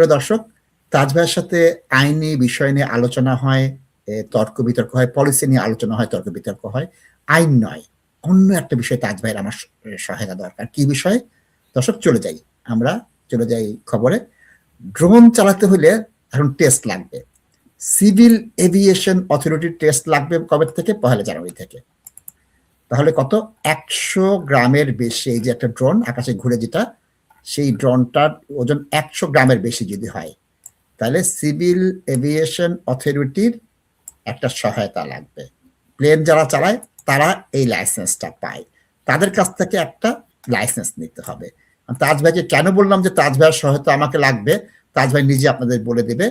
প্রিয় দর্শক তাজভাইয়ের সাথে আইনি বিষয় নিয়ে আলোচনা হয় তর্ক বিতর্ক হয় পলিসি নিয়ে আলোচনা হয়, তর্ক বিতর্ক হয়, আইন নয়, অন্য একটা বিষয় তাজভাইয়ের আমার সহায়তা দরকার। কি বিষয়? দর্শক, চলে যাই আমরা, চলে যাই খবরে। ড্রোন চালাতে হলে এখন টেস্ট লাগবে। সিভিল এভিয়েশন অথরিটির টেস্ট লাগবে কবে থেকে? পহেলা জানুয়ারি থেকে। তাহলে কত? একশো গ্রামের বেশি এই যে একটা ড্রোন, আকাশে ঘুরে যেটা সেই ড্রোনটার ওজন একশো গ্রামের বেশি যদি হয়, তাহলে সিভিল এভিয়েশন অথরিটির একটা সহায়তা লাগবে। প্লেন যারা চালায়, তারা এই লাইসেন্সটা পায়। তাদের কাছ থেকে একটা লাইসেন্স নিতে হবে। তাজ ভাইকে কেন বললাম যে তাজ ভাইয়ের সহায়তা আমাকে লাগবে? তাজ ভাই নিজে আপনাদের বলে দেবে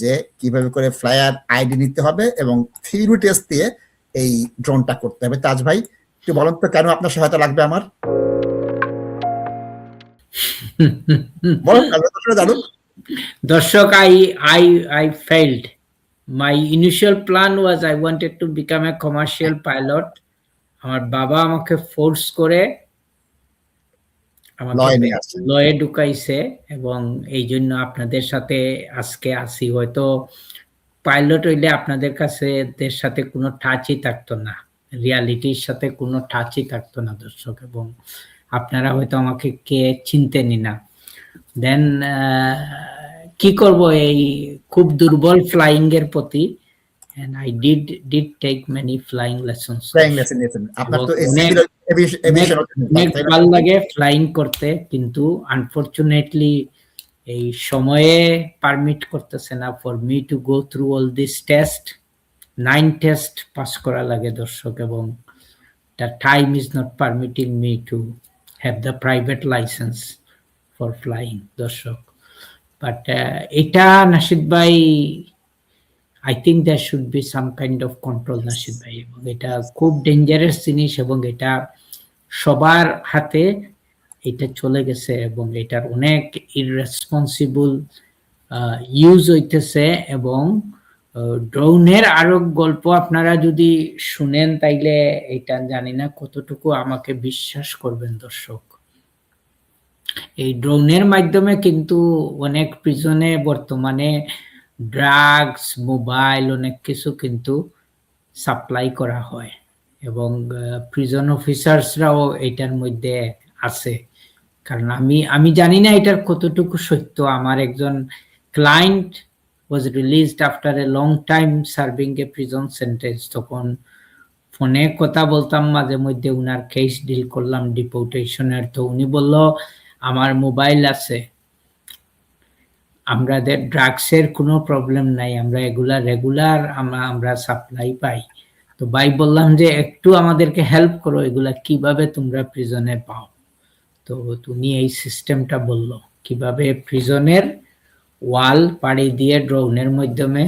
যে কীভাবে করে ফ্লায়ার আইডি নিতে হবে এবং থিওরি টেস্ট দিয়ে এই ড্রোনটা করতে হবে। তাজ ভাই, একটু বলেন তো কেন আপনার সহায়তা লাগবে আমার? জানুন দর্শক I I I failed. My initial plan was I wanted to become a commercial pilot. আমার বাবা আমাকে ফোর্স করে লয়ে লয়ে ঢুকাইছে এবং এই জন্য আপনাদের সাথে আজকে আসি হয়তো পাইলট হইলে আপনাদের কাছে এদের সাথে কোনো টাচই থাকতো না। রিয়ালিটির সাথে কোনো টাচই থাকতো না দর্শক এবং আপনারা হয়তো আমাকে কে চিনতেনই না দেন কি করব এই খুব দুর্বল ফ্লাইং এর প্রতি? And i did did take many flying lessons. Flying lesson নিয়েছেন আপনার তো অনেক ভালো লাগে ফ্লাইং করতে কিন্তু আনফরচুনেটলি এই সময়ে পারমিট করতেছে না for me to go through all this test nine test pass করা লাগে দর্শক এবং the time is not permitting me to have the private licence for flying দর্শক. বাট এটা নাসিদ ভাই I think there should be some kind of control Nasid ভাই, এবং এটা খুব ডেঞ্জারাস জিনিস এবং এটা সবার হাতে এটা চলে গেছে এবং এটার অনেক ইররেসপন্সিবল ইউজ হইতেছে এবং ড্রোনের আরও গল্প আপনারা যদি শুনেন, তাইলে এটা জানি না কতটুকু আমাকে বিশ্বাস করবেন দর্শক। এই ড্রোনের মাধ্যমে কিন্তু অনেক প্রিজনে বর্তমানে ড্রাগস মোবাইল অনেক কিছু কিন্তু সাপ্লাই করা হয় এবং প্রিজন অফিসার্সরাও এটার মধ্যে আছে। কারণ আমি আমি জানি না এটার কতটুকু সত্য। আমার একজন client was released after a long time serving a prison sentence তখন ফোনে কথা বলতাম, মাঝে মধ্যে উনার কেস ডিল করলাম ডিপোর্টেশনের তো উনি বলল, আমার মোবাইল আছে। আমাদের ড্রাগসের কোনো প্রবলেম নাই, আমরা এগুলা রেগুলার আমরা আমরা সাপ্লাই পাই। তো ভাই বললাম যে, একটু আমাদেরকে হেল্প করো, এগুলা কীভাবে তোমরা প্রিজনে পাও? তো তুমি এই সিস্টেমটা বলল, কীভাবে প্রিজনের ওয়াল পাড়ি দিয়ে ড্রোনের মাধ্যমে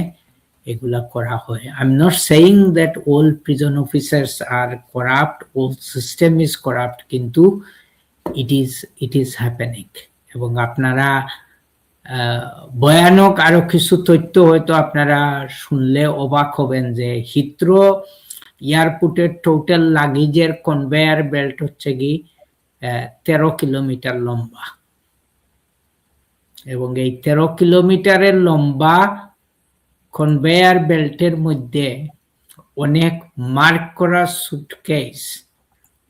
এগুলা করা হয়। I am not saying that all prison officers are corrupt all system is corrupt কিন্তু it is it is happening এবং আপনারা ভয়ানক আরও কিছু তথ্য হয়তো আপনারা শুনলে অবাক হবেন যে হিত্রো এয়ারপোর্টের টোটাল লাগেজের কনভেয়ার বেল্ট হচ্ছে কি তেরো কিলোমিটার লম্বা। এবং এই তেরো কিলোমিটারের লম্বা কনভেয়ার বেল্টের মধ্যে অনেক মার্ক করা সুটকেস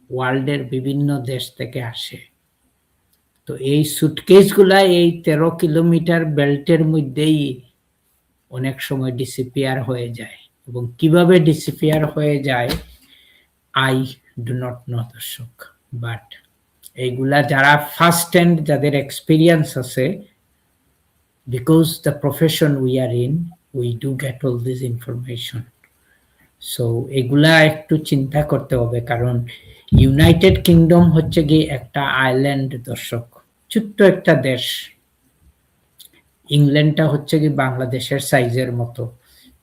ওয়ার্ল্ডের বিভিন্ন দেশ থেকে আসে। তো এই সুটকেসগুলা এই তেরো কিলোমিটার বেল্টের মধ্যেই অনেক সময় ডিসিপিয়ার হয়ে যায় এবং কীভাবে ডিসিপিয়ার হয়ে যায় আই ডু নট নো দর্শক। বাট এইগুলা যারা ফার্স্ট হ্যান্ড যাদের এক্সপিরিয়েন্স আছে because the profession we are in we do get all this information so এগুলা একটু চিন্তা করতে হবে, কারণ ইউনাইটেড কিংডম হচ্ছে গিয়ে একটা আইল্যান্ড দর্শক, ছোট্ট একটা দেশ। ইংল্যান্ডটা হচ্ছে কি বাংলাদেশের সাইজের মতো।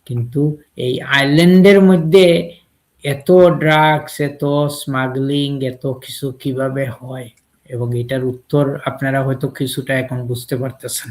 কিন্তু এই আইল্যান্ডের মধ্যে এত ড্রাগস এত স্মাগলিং এত কিছু কীভাবে হয়? এবং এটার উত্তর আপনারা হয়তো কিছুটা এখন বুঝতে পারতেছেন।